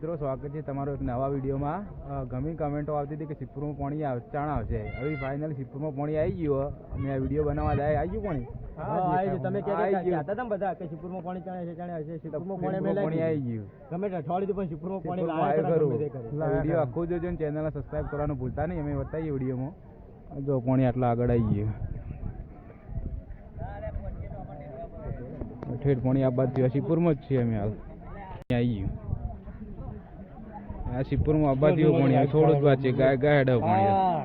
મિત્રો સ્વાગત છે તમારો એક નવા વિડીયોમાં. ઘણી કમેન્ટો આવતી હતી કે સિપ્પુરમાં પાણી ચાણ આવશે. હવે ફાઇનલ સિપ્પુરમાં પાણી આવી ગયું અમે આ વીડિયો બનાવવા લાય આવી ગયું પાણી? તમે કહેતા હતા- ગયું. કહેતા હતા ને બધા કે શિવપુરમાં પાણી ચણે છે, ચણે છે. શિવપુરમાં પાણી પાણી આવી ગયું. ગમે અઠવાડિયું પણ શિવપુરમાં પાણી લાયા આવ્યું ખરા, ખરું. ગમે તે કરે. એટલે વીડિયો આખો જોજો ને ચેનલને સબસ્ક્રાઇબ કરવાનું ભૂલતા નહીં. અમે બતાવીએ વિડીયોમાં. જો પાણી આટલા આગળ આવી ગયું. ઠેઠ પાણી આ બાદ શિવપુરમાં જ છીએ અમે હાલ. આવી ગયું. આ શિવપુરમાં આબા જેવું પાણી થોડું જ વાત ગાય ગાયડા ભણ્યા.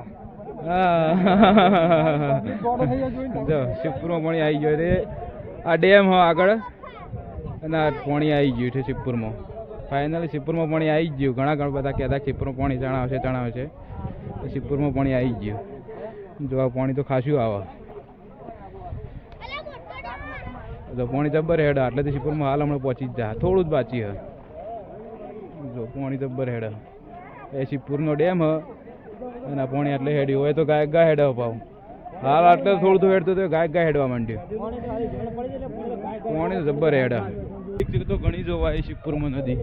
જો શિવપુરમાં પાણી આવી ગયો રે આ ડેમ હ આગળ. અને આ પાણી આવી ગયું છે શિવપુરમાં. ફાઇનલી શિવપુરમાં પાણી આવી જ ગયું. ઘણા ઘણા બધા કહેતા કે શિવપુરમાં પાણી ચણાવશે તો શિવપુરમાં પાણી આવી ગયું. જો આ પાણી તો ખાસું આવે. તો પાણી જબ્બર હેડ એટલે શિવપુરમાં હાલ હમણાં પહોંચી જ જા. થોડું જ બાચી હ. જો, પાણી જબ્બર હેડા. એ શિવપુરનો ડેમ હ, અને પોણી એટલે હેડ્યું હોય તો ગાય ગા હેડવા પાવ હાલ આટલે થોડું થોડું હેડતું તો ગાય ગા હેડવા માંડ્યું. પાણી જબ્બર હેડા. પબ્લિક તો ઘણી જોવા આવી શિવપુરમાં નદી.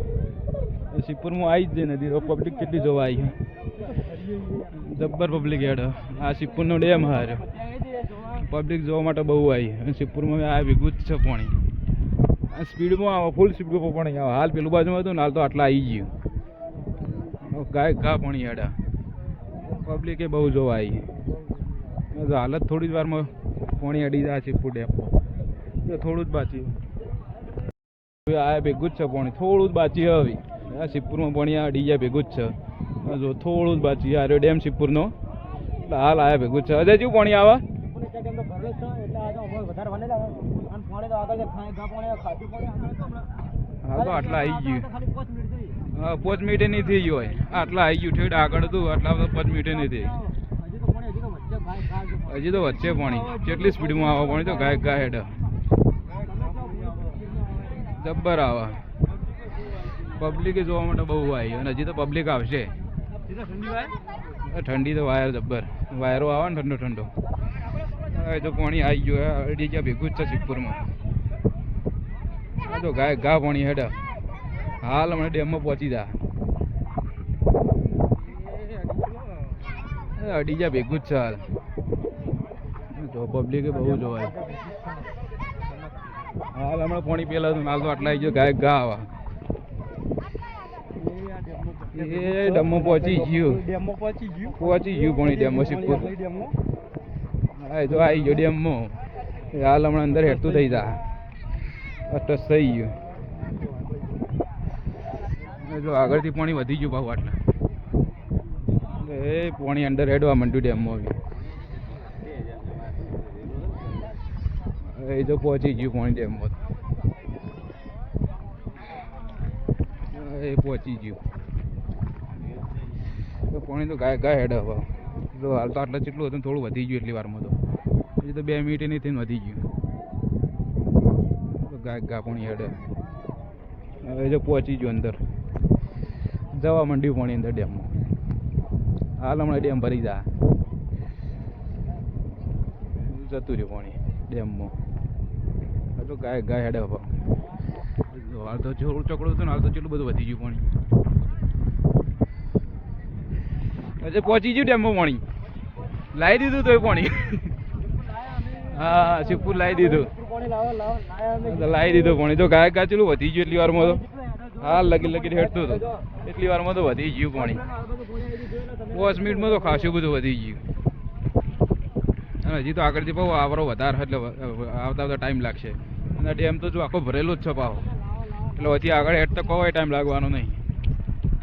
શિવપુરમાં આવી જ નદી પબ્લિક કેટલી જોવા આવી જબ્બર પબ્લિક હેડ. આ શિવપુરનો ડેમ હાર પબ્લિક જોવા માટે બહુ આવી શિવપુરમાં આ ભેગું છે પાણી. સ્પીડમાં આવે ફૂલ સ્પીડમાં પાણી આવે. હાલ પેલું બાજુમાં હતું ને, હાલ તો આટલા આવી ગયું. ગાય ઘા પાણી હેડા. પબ્લિકે બહુ જોવા આવી હાલત થોડી જ વારમાં પાણી અડી જાય છે ફૂડ જો થોડું જ બાકી. હવે આ ભેગું જ છે પાણી. થોડું જ બાચી હવે. આ શિવપુરમાં પાણી અડી જાય ભેગું જ છે. જો, થોડું જ બાચી આ ડેમ શિવપુરનો. એટલે હાલ આયા ભેગું છે. હજે જેવું પાણી આવે પૂરી ચેક એમ તો ભરેલો જ છે, એટલે આ તો અમારે વધારે વને લાગે. અને પાણી તો આગળ પાણી, પાણી. હા તો આટલા આવી ગયું. હા પાંચ મિનિટે નહીં થઈ ગયો આટલા આવી ગયું ઠેઠ આગળ હતું આટલા બધા પાંચ મિનિટે નહીં થઈ હજી તો વચ્ચે પાણી. કેટલી સ્પીડમાં આવે પાણી તો ગાય ગાય હેડ. જબ્બર આવે. પબ્લિક જોવા માટે બહુ આવી અને હજી તો પબ્લિક આવશે. ઠંડી તો વાયર જબ્બર. વાયરો આવે ને ઠંડો ઠંડો. એ તો પાણી આવી ગયું અડી ગયા ભેગું જ છે શિવપુરમાં. તો ગાય ઘા પાણી હેડ. હાલ હમણાં ડેમમાં પહોંચી જા. અડી ગયા ભેગું જ છે જો પબ્લિક બહુ જોવાય હાલ હમણાં પાણી પેલા હાલ તો આટલા આવી ગયો, ગાય ઘા આવા. એ ડમમાં પહોંચી ગયું. પહોંચી ગયું પહોંચી ગયું પાણી ડેમમાં હા જો આવી ગયો ડેમમાં. એ હાલ હમણાં અંદર હેઠતું થઈ જા. ટચ થઈ ગયું. જો આગળથી પાણી વધી ગયું ભાવ આટલા. એ પાણી અંદર હેડવા માંડ્યું ડેમમાં હવે. એ જો પહોંચી ગયું પાણી ડેમમાં એ પહોંચી ગયું. પાણી તો ગાય ગાય હેડ હવે. જો હાલ તો આટલા જેટલું હતું થોડું વધી ગયું એટલી વારમાં તો. હજી તો બે મિનિટ નહીં થઈને વધી ગાય. ગા પાણી હેડે. હવે જો પહોંચી ગયો અંદર. જવા માંડ્યું પાણી અંદર ડેમમાં. હાલ હમણાં ડેમ ભરી જા. જતું રહ્યું પાણી ડેમમાં. તો ગાય ગાય હેડે હાલ તો થોડું ચોકડું હતું ને, હાલ તો કેટલું બધું વધી ગયું પાણી. હજે પહોંચી ગયું ડેમમાં પાણી. લાવી દીધું તોય પાણી. હા શિવપુર લાવી દીધું. લાવો દીધું પાણી. તો ગાયક ગાચેલું વધી ગયું એટલી વારમાં તો. હા લગી લગી હેઠતું હતું. એટલી વારમાં તો વધી ગયું પાણી. દસ મિનિટમાં તો ખાસું બધું વધી ગયું. અને હજી તો આગળથી બહુ આવરો વધારે એટલે આવતા આવતા ટાઈમ લાગશે. અને ડેમ તો જો આખો ભરેલો જ છે પાવ એટલે હજી આગળ હેડ તો કોઈ ટાઈમ લાગવાનો નહીં.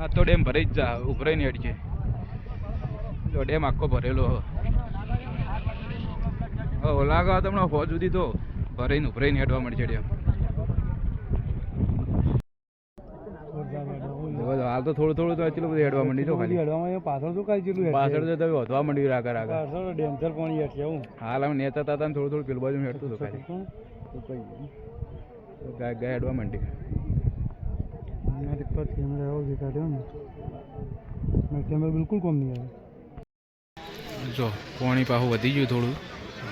આ તો ડેમ ભરી જ જા ઉભરાઈને હેડ છે જો ડેમ આખો ભરેલો હો. હો લાગે તમને ફોજ સુધી તો ભરાઈને ઉભરાઈને હેડવા મળી ચડ્યા હાલ તો થોડું થોડું તો એટલું બધું હેડવા માંડી ખાલી. પાછળ શું કાંઈ પાછળ તો તમે વધવા માંડ્યું આગળ આગળ પાછળ ડેન્જર પાણી હેઠ હું હાલ અમે નેતા હતા ને થોડું થોડું પેલું બાજુ હેડતું હતું ખાલી. ગાય ગાય હેડવા માંડી. પર કેમેરા કેમેરા બિલકુલ કોમ નહીં આવે જો, પાણી પાછું વધી ગયું થોડું.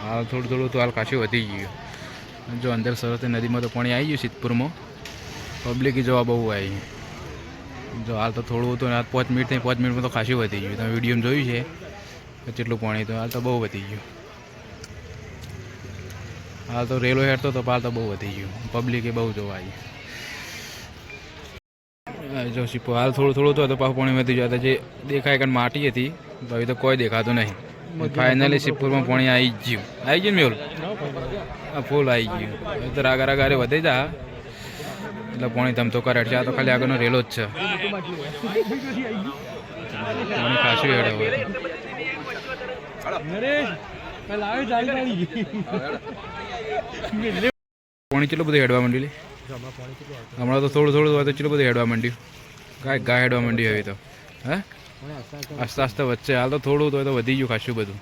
હાલ થોડું થોડું તો હાલ કાશું વધી ગયું. જો અંદર સરસ્વતી નદીમાં તો પાણી આવી ગયું સિદ્ધપુરમાં. પબ્લિક જોવા બહુ આવી જો હાલ તો થોડું હતું આ પાંચ મિનિટ થઈ પાંચ મિનિટમાં તો ખાસું વધી ગયું. તમે વિડીયોમાં જોયું છે કે કેટલું પાણી તો હાલ તો બહુ વધી ગયું. હાલ તો રેલો હેડતો તો હાલ તો બહુ વધી ગયું. પબ્લિકે બહુ જોવા આવી જો હાલ થોડું થોડું તો પાછું પાણી વધી જતા જે દેખાય કારણ માટી હતી હવે તો કોઈ દેખાતું નહીં. ફાઇનલી શિવપુરમાં પાણી આવી ગયું. આવી ગયું મેલ ફૂલ આવી ગયું. તો રાગા રાગા અરે વધે જા. એટલે પાણી ધમતો કરે છે આ તો ખાલી આગળનો રેલો જ છે. પાણી ખાસું હેડે જાળી પાણી કેટલું બધું હેડવા માંડ્યું હમણાં તો થોડું થોડું હોય તો કેટલું બધું હેડવા માંડ્યું? ગાય ગા હેડવા માંડ્યું હવે તો. હે? આસ્તે આસ્તે વચ્ચે. હાલ તો થોડું તો વધી ગયું ખાસું બધું.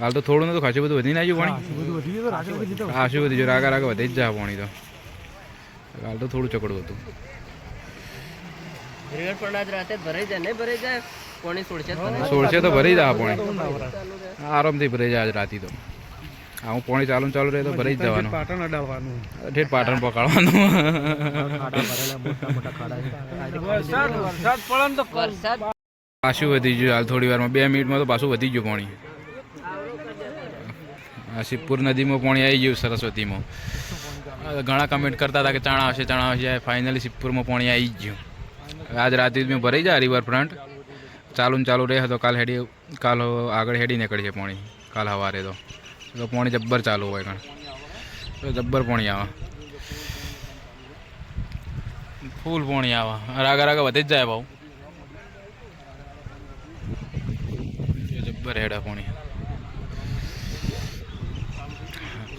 હાલ તો થોડું નતું ખાસું બધું વધી ના ગયું પાણી? તો ખાસું વધી ગયું? રાગા રાગા વધી જ જાય પાણી તો. હાલ તો થોડું ચકડું હતું. રિવર પણ આજ રાતે ભરાઈ જાય. નહીં ભરાઈ જાય પાણી છોડશે સોળશે તો ભરી જાય પાણી. આરામથી ભરાઈ જાય આજ રાતી તો. હું પાણી ચાલુ ચાલુ રહે તો ભરાઈ જ જવાનું. પાટણ અડાવવાનું. ઠેઠ પાટણ પકડવાનું વરસાદ પડે ને તો વરસાદ. પાછું વધી ગયું હાલ થોડી વારમાં. બે મિનિટમાં તો પાછું વધી ગયું પાણી. આ શિવપુર નદીમાં પાણી આવી ગયું સરસ્વતીમાં. ઘણા કમેન્ટ કરતા હતા કે ચણા આવશે ચણા આવશે ફાઇનલી શિવપુરમાં પાણી આવી જ ગયું. આજ રાતે મેં ભરાઈ જાય રિવરફ્રન્ટ ચાલુ ને ચાલુ રહે તો કાલ હેડી કાલ આગળ હેડી નીકળશે પાણી. કાલ સવારે તો. તો પાણી જબ્બર ચાલુ હોય કણ જબ્બર પાણી આવે. ફૂલ પાણી આવે. રાગ રાગ વધી જ જાય ભાવ જબ્બર હેડા પાણી.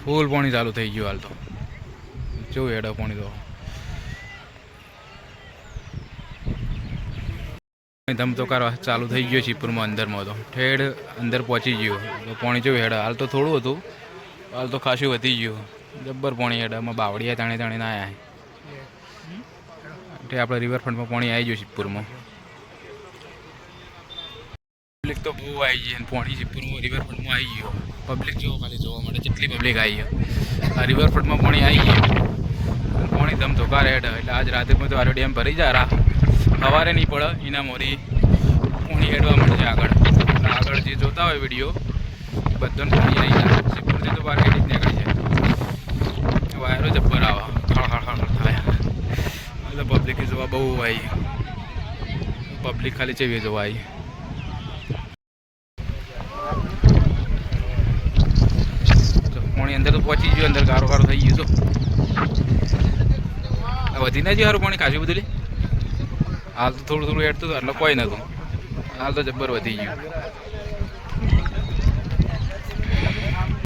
ફૂલ પાણી ચાલુ થઈ ગયું હાલ તો. કેવું હેડા પાણી તો. ધમતોકાર ચાલુ થઈ ગયો શિપુરમાં અંદરમાં તો. ઠેડ અંદર પહોંચી ગયો. તો પાણી જોયું હેડા. હાલ તો થોડું હતું. હાલ તો ખાસું વધી ગયું. જબ્બર પાણી હેડામાં બાવળિયા તાણે તાણે ના આવ્યા એટલે આપણે રિવરફ્રન્ટમાં પાણી આવી ગયું શિપુરમાં પબ્લિક તો બહુ આવી ગઈ અને પાણી શિપુરમાં રિવરફ્રન્ટમાં આવી ગયો. પબ્લિક જોવો ખાલી જોવા માટે જેટલી પબ્લિક આવી ગયો આ રિવરફ્રન્ટમાં પાણી આવી ગયું પાણી ધમ ધોકાર હેઠ એટલે આજ રાતે તો આરો ડેમ ભરી જા રા. સવારે નહીં પડે, એના મોરી પાણી હેડવા મળશે આગળ. આગળ જે જોતા હોય વીડિયો, બધાને પાણી આવી જાય. તો બહાર હેડી નીકળી જાય. વાયરો જબ્બર આવે હળ હળ હળ થાય. એટલે પબ્લિક જોવા બહુ આવી પબ્લિક ખાલી ચેવી જોવા આવી પાણી અંદર તો પહોંચી ગયું, અંદર ગારો ગારો થઈ ગયું તો આ વધી ના ગયું સારું પાણી, કાજુ બધું હાલ તો થોડું થોડું હેડતું હતું એટલે કોઈ નહોતું. હાલ તો જબ્બર વધી ગયું.